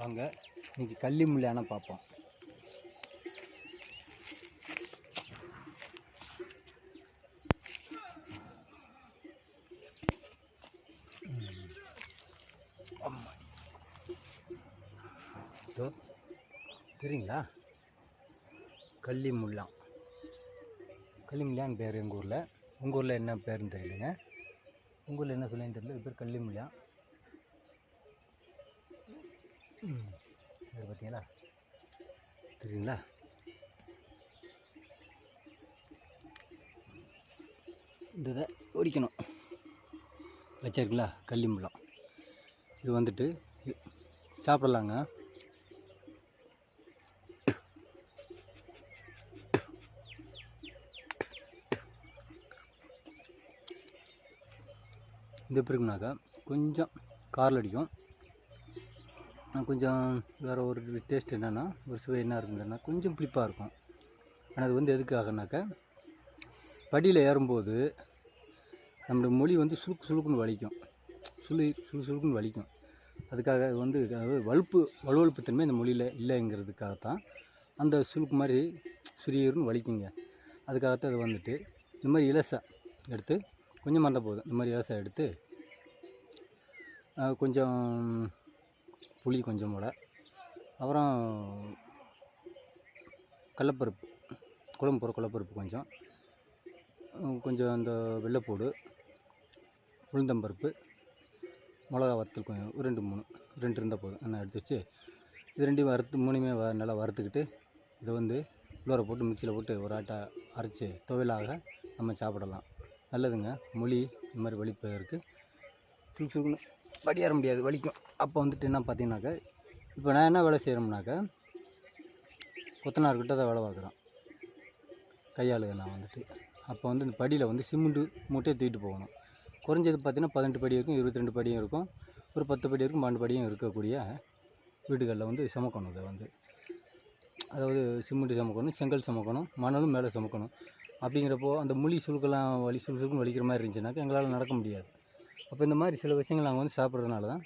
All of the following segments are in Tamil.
வாங்க இன்னைக்கு கள்ளி முள்ளையான பார்ப்போம். தெரியுங்களா? கள்ளி முல்லாம் கள்ளி முள்ளான்னு பேர் எங்கள் ஊரில். உங்கள் ஊரில் என்ன பேருன்னு தெரியலங்க. உங்கள் ஊரில் என்ன சொல்லுன்னு தெரியல. இது பேர் கள்ளி முள்ளான் இது பார்த்தீங்களா தெரியுங்களா? இந்த இதை ஒடிக்கணும். வச்சிருக்குங்களா? கள்ளிமுள்ளம் இது வந்துட்டு சாப்பிடலாங்க. இது இருக்குனாக்கா கொஞ்சம் காரில் அடிக்கும். கொஞ்சம் வேறு ஒரு டேஸ்ட் என்னென்னா ஒரு சுவை என்ன இருக்குதுன்னா கொஞ்சம் புளிப்பாக இருக்கும். ஆனால் அது வந்து எதுக்காகனாக்கா படியில் ஏறும்போது நம்மளோட மொழி வந்து சுருக்கு சுழுக்குன்னு வலிக்கும். சுழி சுழு சுழுக்குன்னு வலிக்கும். அதுக்காக வந்து வலுப்பு வலுவழுப்பு தன்மை இந்த மொழியில் இல்லைங்கிறதுக்காகத்தான் அந்த சுழுக்கு மாதிரி சுரியர்னு வலிக்குங்க. அதுக்காகத்தான் அது வந்துட்டு இந்த மாதிரி இலசை எடுத்து கொஞ்சம் மறந்த போதும் இந்த மாதிரி இலசை எடுத்து கொஞ்சம் புளி கொஞ்சம் போல். அப்புறம் கடலப்பருப்பு குழம்பு போகிற கடலப்பருப்பு கொஞ்சம். கொஞ்சம் அந்த வெள்ளைப்பூடு உளுந்தம்பருப்பு மிளகா வத்தல் கொஞ்சம் ஒரு ரெண்டு மூணு ரெண்டு இருந்தால் போதும். நான் எடுத்து வச்சு இது ரெண்டையும் வறுத்து மூணுமே வ நல்லா வறுத்துக்கிட்டு இதை வந்து உள்ளார போட்டு மிக்சியில் போட்டு ஒரு ஆட்டை அரைச்சி துவையலாக நம்ம சாப்பிடலாம். நல்லதுங்க. மொழி இந்த மாதிரி வலிப்பதற்கு சுருக்கு படி ஏற முடியாது வலிக்கும். அப்போ வந்துட்டு என்ன பார்த்தீங்கன்னாக்கா இப்போ நான் என்ன வேலை செய்கிறோம்னாக்கா கொத்தனார்கிட்ட தான் வேலை பார்க்குறோம் கையாளுங்க நான் வந்துட்டு. அப்போ வந்து இந்த படியில் வந்து சிமெண்ட்டு மூட்டையை தூக்கிட்டு போகணும். குறைஞ்சது பார்த்தீங்கன்னா பதினெட்டு படி இருக்கும் இருபத்தி ரெண்டு படியும் இருக்கும். ஒரு பத்து படி இருக்கும் பன்னெண்டு படியும் இருக்கக்கூடிய வீடுகளில் வந்து சுமக்கணும் இதை வந்து. அதாவது சிமெண்ட்டு சுமக்கணும் செங்கல் சுமக்கணும் மணலும் மேலே சுமக்கணும். அப்படிங்கிறப்போ அந்த முழி சுழுக்கெல்லாம் வலி சுழு வலிக்கிற மாதிரி இருந்துச்சுனாக்கா எங்களால் நடக்க முடியாது. அப்போ இந்த மாதிரி சில விஷயங்கள் நாங்கள் வந்து சாப்பிட்றதுனால தான்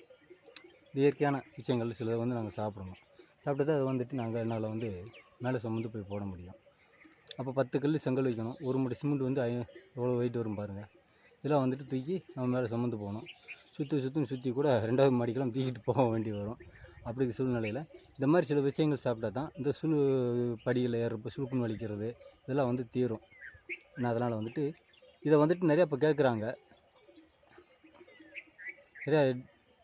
இயற்கையான விஷயங்கள் சிலதை வந்து நாங்கள் சாப்பிடணும். சாப்பிட்டு தான் அதை வந்துட்டு நாங்கள் என்னால் வந்து மேலே சுமந்து போய் போட முடியும். அப்போ பத்து கல் செங்கல் வைக்கணும். ஒரு மூட்டை சிமெண்ட் வந்து ஐ- எவ்வளோ வெயிட் வரும் பாருங்கள். இதெல்லாம் வந்துட்டு தூக்கி நம்ம மேலே சுமந்து போகணும். சுற்றி சுற்றி சுற்றி கூட ரெண்டாவது மாடிக்கெல்லாம் தூக்கிட்டு போக வேண்டி வரும். அப்படி சூழ்நிலையில் இந்த மாதிரி சில விஷயங்கள் சாப்பிட்டா தான் இந்த சுழு படியில் ஏறுறப்போ சுழுக்குன்னு வலிக்கிறது இதெல்லாம் வந்து தீரும். நான் அதனால் வந்துட்டு இதை வந்துட்டு நிறையா இப்போ கேட்குறாங்க. நிறையா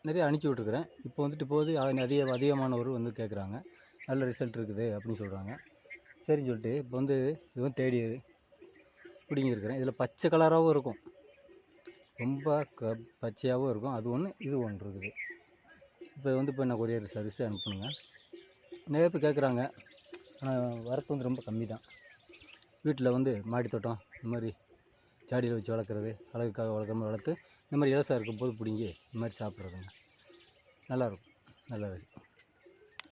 நிறைய அனுப்பிச்சி விட்ருக்குறேன் இப்போ வந்துட்டு போது அதிக அதிகமானவர் வந்து கேட்குறாங்க. நல்ல ரிசல்ட் இருக்குது அப்படின்னு சொல்கிறாங்க சரின்னு சொல்லிட்டு இப்போ வந்து இதுவும் தேடி பிடிங்கிருக்கிறேன் இதில் பச்சை கலராகவும் இருக்கும். ரொம்ப க பச்சையாகவும் இருக்கும். அது ஒன்று இது ஒன்று இருக்குது. இப்போ வந்து இப்போ நான் கொரியர் சர்வீஸ் அனுப்பணுங்க நிறைய பேர் கேட்குறாங்க. ஆனால் வரத்து வந்து ரொம்ப கம்மி தான். வீட்டில் வந்து மாடி தோட்டம் இந்த மாதிரி ஜாடியில் வச்சு வளர்க்குறது அழகுக்காக வளர்க்குற மாதிரி வளர்த்து இந்த மாதிரி இலசா இருக்கும்போது பிடுங்கி இந்த மாதிரி சாப்பிட்றதுங்க. நல்லாயிருக்கும். நல்லா